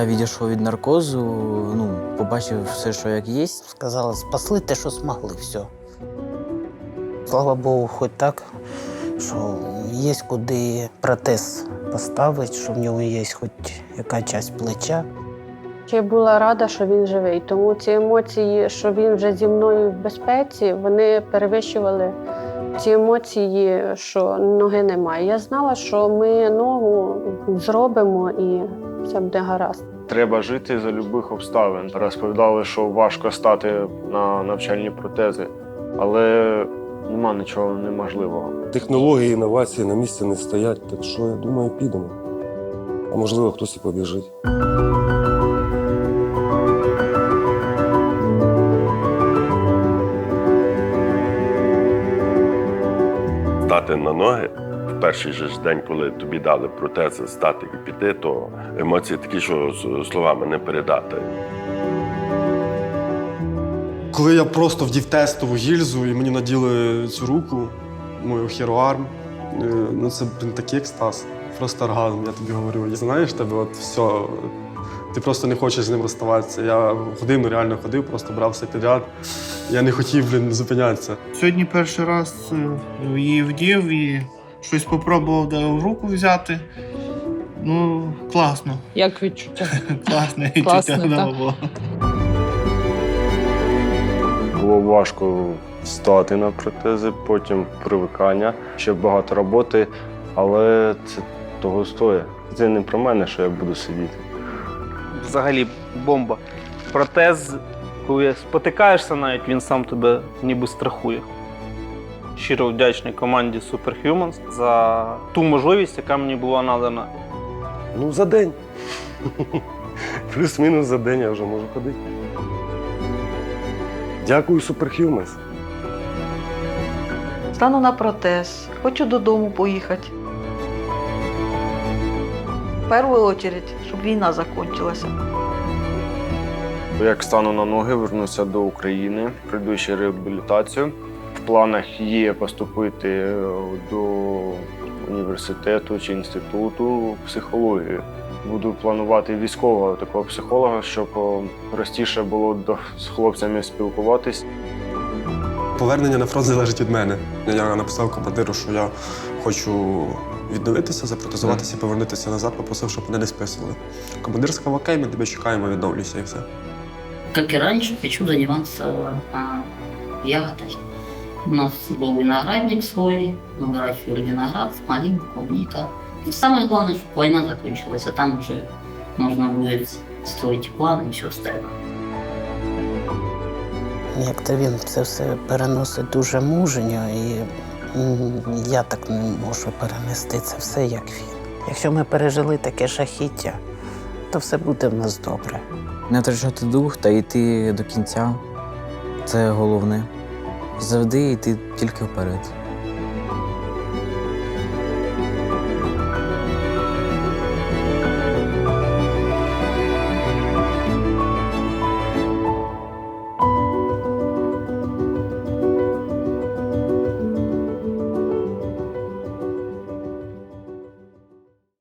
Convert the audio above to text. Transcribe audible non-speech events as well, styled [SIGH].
Я відійшов від наркозу, ну, побачив все, що як є. Сказали, спасли те, що змогли, все. Слава Богу, хоч так, що є куди протез поставити, що в нього є хоч яка часть плеча. Я була рада, що він живий, тому ці емоції, що він вже зі мною в безпеці, вони перевищували ці емоції, що ноги немає. Я знала, що ми ногу зробимо і все буде гаразд. Треба жити за любих обставин. Розповідали, що важко стати на навчальні протези, але нема нічого неможливого. Технології, інновації на місці не стоять, так що я думаю, підемо. А можливо, хтось і побіжить. Стати на ноги в перший же ж день, коли тобі дали протези, стати і піти, то емоції такі, що словами не передати. Коли я просто вдів тестову гільзу і мені наділи цю руку, мою хіроарм, е, ну це блін, такий екстаз. Просто оргазм, я тобі говорю. Знаєш, тебе от все. Ти просто не хочеш з ним розставатися. Я годину реально ходив, просто брав все підряд. Я не хотів, блін, зупинятися. Сьогодні перший раз е, її вдів і щось спробував да, в руку взяти. Ну, класно. Як відчуття? [LAUGHS] Класне відчуття да, так. було. Було важко стати на протези, потім привикання, ще багато роботи, але це того стоїть. Це не про мене, що я буду сидіти. взагалі бомба. Протез, коли спотикаєшся навіть, він сам тебе ніби страхує. Щиро вдячний команді Superhumans за ту можливість, яка мені була надана. Ну, за день. Плюс-мінус за день я вже можу ходити. Дякую, Superhumans. Стану на протез, хочу додому поїхати. В першу чергу, щоб війна закінчилася. Як стану на ноги, вернуся до України, пройду ще реабілітацію. В планах є поступити е, до університету чи інституту психології. Буду планувати військового такого психолога, щоб простіше було з хлопцями спілкуватись. Повернення на фронт залежить від мене. Я написав командиру, що я хочу відновитися, запротезуватися повернутися назад, попросив, щоб мене не списували. Командир сказав, окей, ми тебе чекаємо, відновлюся і все Как и раньше, хочу заниматься а, ягодой. У нас был виноградник свой, мы выращивали виноград, малинка, клубника. И самое главное, чтобы война закончилась, а там уже нужно будет строить планы и все остальное. Як то він це все переносить дуже мужньо, і м, я так не можу перенести це все, як він. Якщо ми пережили таке жахіття, то все буде в нас добре. Не втрачати дух та йти до кінця. Це головне. Завжди йти тільки вперед.